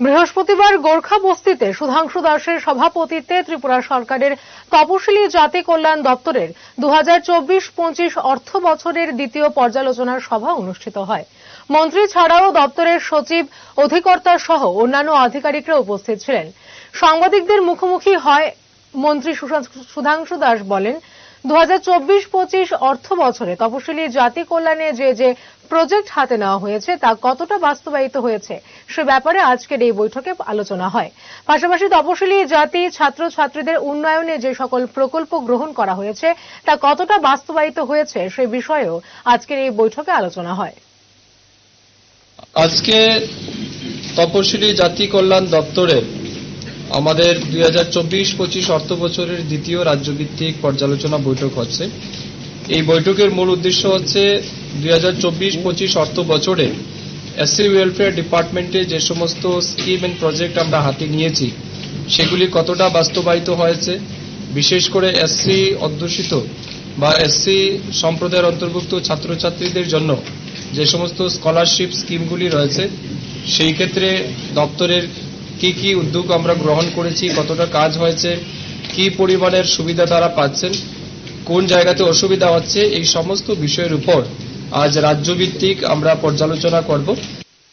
বৃহস্পতিবার গোর্খা বস্তিতে সুধাংশু দাসের সভাপতিত্বে ত্রিপুরা সরকারের তপশিলি জাতি কল্যাণ দপ্তরের দু হাজার চব্বিশ পঁচিশ অর্থ বছরের দ্বিতীয় পর্যালোচনা সভা অনুষ্ঠিত হয়। মন্ত্রী ছাড়াও দপ্তরের সচিব, অধিকর্তা সহ অন্যান্য আধিকারিকরা উপস্থিত ছিলেন। সাংবাদিকদের মুখোমুখি হয় মন্ত্রী সুধাংশু দাস বলেন হাজার চব্বিশ পঁচিশ জাতি কল্যাণে যে যে প্রজেক্ট হাতে নেওয়া হয়েছে, তা কতটা বাস্তবায়িত হয়েছে, সে ব্যাপারে আজকের এই বৈঠকে আলোচনা হয়। পাশাপাশি তপশিলি জাতি, ছাত্রছাত্রীদের উন্নয়নে যে সকল প্রকল্প গ্রহণ করা হয়েছে, তা কতটা বাস্তবায়িত হয়েছে, সে বিষয়েও আজকের এই বৈঠকে আলোচনা হয়। আজকে তপশিলি জাতি কল্যাণ দপ্তরে আমাদের দুই হাজার চব্বিশ পঁচিশ অর্থ বছরের দ্বিতীয় রাজ্যভিত্তিক পর্যালোচনা বৈঠক হচ্ছে। এই বৈঠকের মূল উদ্দেশ্য হচ্ছে দুই হাজার চব্বিশ পঁচিশ অর্থ বছরে এসসি ওয়েলফেয়ার ডিপার্টমেন্টে যে সমস্ত স্কিম এন্ড প্রজেক্ট আমরা হাতে নিয়েছি, সেগুলি কতটা বাস্তবায়িত হয়েছে, বিশেষ করে এসসি অধ্যুষিত বা এসসি সম্প্রদায়ের অন্তর্ভুক্ত ছাত্রছাত্রীদের জন্য যে সমস্ত স্কলারশিপ স্কিমগুলি রয়েছে, সেই ক্ষেত্রে দপ্তরের কি কি উদ্যোগ আমরা গ্রহণ করেছি, কতটা কাজ হয়েছে, কি পরিমাণের সুবিধা তারা পাচ্ছেন, কোন জায়গাতে অসুবিধা হচ্ছে, এই সমস্ত বিষয়ের উপর আজ রাজ্যভিত্তিক আমরা পর্যালোচনা করব।